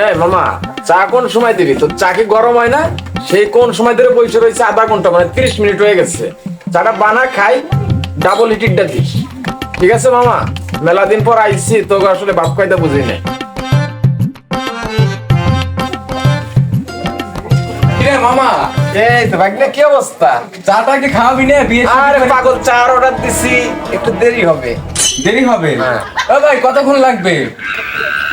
এই মামা চা কোন সময় দিবি? তো চা কি গরম হয় না? সেই কোন সময় ধরে বসে রয়েছে আধা ঘণ্টা? মানে তিরিশ মিনিট হয়ে গেছে। চাটা বানা খাই ডাবল হিটিরটা দিস। ঠিক আছে মামা? মেলা দিন পর আইছি তোকে আসলে বাপ বুঝি নাই। মামা? এই তো ভাগ্নে কি অবস্থা? চাটা কি খাওয়াবি না? বিয়ে শাদী আরে পাগল চার অর্ডার দিছি। একটু দেরি হবে। দেরি হবে? হ্যাঁ। ও ভাই কতক্ষণ লাগবে?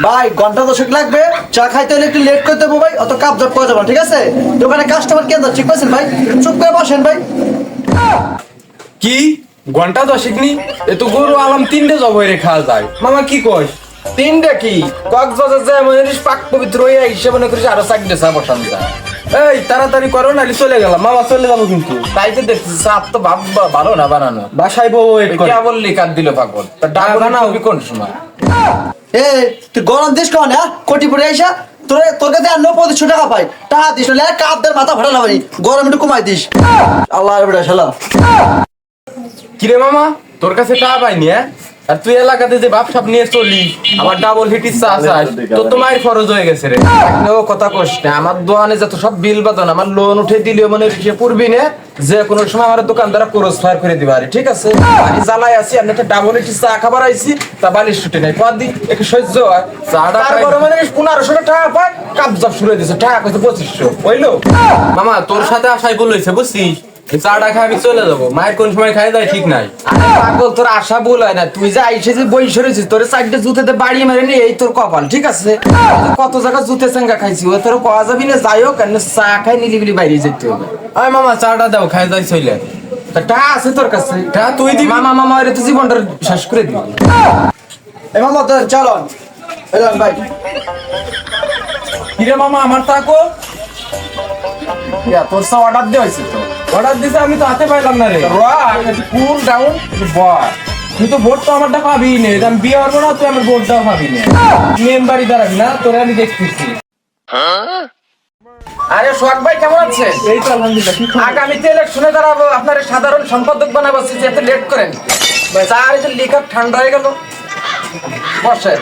ভাই, ঘণ্টা দশক লাগবে। চা খাইতে হলে একটু লেট করতে ভাই, অত কাপ জব করে যাবেন ঠিক আছে? দোকানে কাস্টমার কেন ঠিক পাচ্ছেন ভাই? চুপ করে বসেন ভাই। কি? ঘণ্টা দশেক নি? এ তো গরু আলাম তিনটে জব হয়ে খাওয়া যায়। মামা, কি কয় তিনটে কি? কক্সবাজার যায় মনে পাক পবিত্র হয়ে হিসেবে মনে করিস আরও চাকরি চা বসান যায় এই তাড়াতাড়ি করো নাহলে চলে গেলাম। মামা চলে যাব কিন্তু। তাই তো দেখছি চাপ তো ভাব ভালো না বানানো। বাসায় বউ ওয়েট করে। কেবল লিকার দিল পাগল। তা ডাক না, না। কোন সময়? এ তুই গরম দিস কখন হ্যাঁ? কোটি পরে আইসা তোর তোর কাছে আর পঁচিশশো টাকা পাই। টাকা দিস না কাপ দের মাথা ফাটা না ভাই গরম একটু কমাই দিস। আল্লাহ বেটা শালা। কিরে মামা তোর কাছে টাকা পাইনি হ্যাঁ? আর তুই এলাকাতে যে বাপ সাপ নিয়ে চলি আবার ডাবল চা চাস তো ফরজ হয়ে গেছে রে। ও কথা কস না আমার দোকানে যত সব বিল বাদন আমার লোন উঠে দিলে মনে সে পূর্বি নে। যে কোনো সময় আমার ফায়ার করে দিবা আরে ঠিক আছে? আমি জ্বালাই আছি আমি ডাবল চা খাবার আইছি তা বালিশ ছুটে নাই। একটু সহ্য হয়। চাটা তারপরে মানে পনেরোশো টাকা পায় কাপ জাপ শুরু দিছে টাকা কইছে পঁচিশশো। বুঝলো মামা তোর সাথে আশাই হয়েছে বুঝছিস? চাটা খাই আমি চলে যাব। মায়ের কোন সময় খাই ঠিক নাই। আরে পাগল তোর আশা ভুল হয় না। তুই যে আইসে যে বই সরেছিস তোর সাইডে জুতেতে বাড়ি মারে নি এই তোর কপাল ঠিক আছে? কত জায়গা জুতে চেঙ্গা খাইছি ও তোর যাবি না যাই হোক চা খাই নিলিবিলি বাইরে যেতে হবে। আয় মামা চাটা দাও খাই যাই চলে তা টাকা আছে তোর কাছে। টাকা তুই দিবি। মামা মামা এর তো জীবনটা শেষ করে দিবি। এ মামা তোর চলো এলাম ভাই। কিরে মামা আমার তাকো ইয়া, তোর সব অর্ডার দেওয়া হয়েছে তো। অর্ডার দিছে আমি তো হাতে পাইলাম না রে। কুল ডাউন বয় তুই তো ভোট তো আমারটা পাবি না আমি বিয়ে হব না তুই আমার ভোটটাও পাবি না। মেম্বারই দাঁড়াবি না তোরে আমি দেখতেছি। আরে সোহাগ ভাই কেমন আছে এই তো আলহামদুলিল্লাহ? আগামীতে ইলেকশনে দাঁড়াবো আপনার সাধারণ সম্পাদক বানাবো যে এত লেট করেন। চার যে লিকার ঠান্ডা হয়ে গেল। বসে।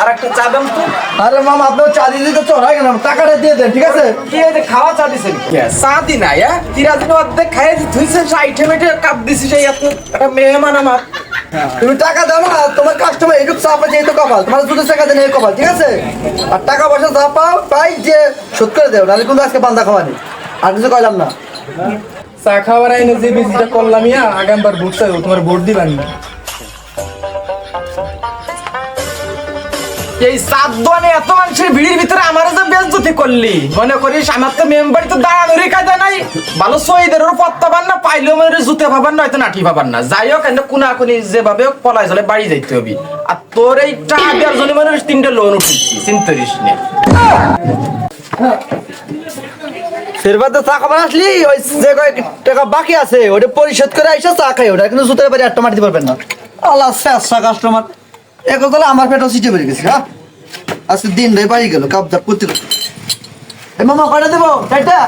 আর একটা চা দাম তো। আরে মামা আপনার চা দিয়ে দিতে চড়াই গেলাম টাকাটা দিয়ে দেন ঠিক আছে? কি এই খাওয়া চা দিছেন? চা দি না হ্যাঁ? কিরাজিন অর্ধেক খাইয়ে ধুইছেন সে আইটেম কাপ দিছি সেই এত একটা মেহমান আমার। তুমি টাকা দাও না তোমার কাস্টমার এইটুকু চা পাচ্ছে এই তো কপাল। তোমার দুটো টাকা দেন এই কপাল ঠিক আছে? আর টাকা পয়সা যা পাও তাই যে শোধ করে দেও নাহলে কিন্তু আজকে বান্দা খাওয়ানি আর কিছু কইলাম না। চা খাবার আইনে যে বিজিটা করলাম ইয়া আগামবার ভোট চাইব তোমার ভোট দিবানি। এই সাত দোয়ানে এত মানুষের ভিড়ের ভিতরে আমার যে বেজতি করলি? মনে করিস, আমার তো মেম্বার তো দাঁড়ানোরই কায়দা নাই। ভালো শহীদের ওর পত্তা পান না, পাইলেও মানে জুতে পাবার না, হয়তো নাঠি পাবার না। যাই হোক, এনে কোনা কোনি যেভাবে হোক, পলাই চলে, বাড়ি যাইতে হবে। আর তোর এই টাকা দেওয়ার জন্য মানুষ তিনটে লোন উঠেছি, চিন্তা করিস না। পারবেন না। আল্লাহ কাস্টমার এখন তাহলে আমার পেটও সিটে বেড়ে গেছে হ্যাঁ? আজকে দিন ভাই বাড়ি গেল, কাপ করতে করতে। মামা কটা দেবো? চারটা?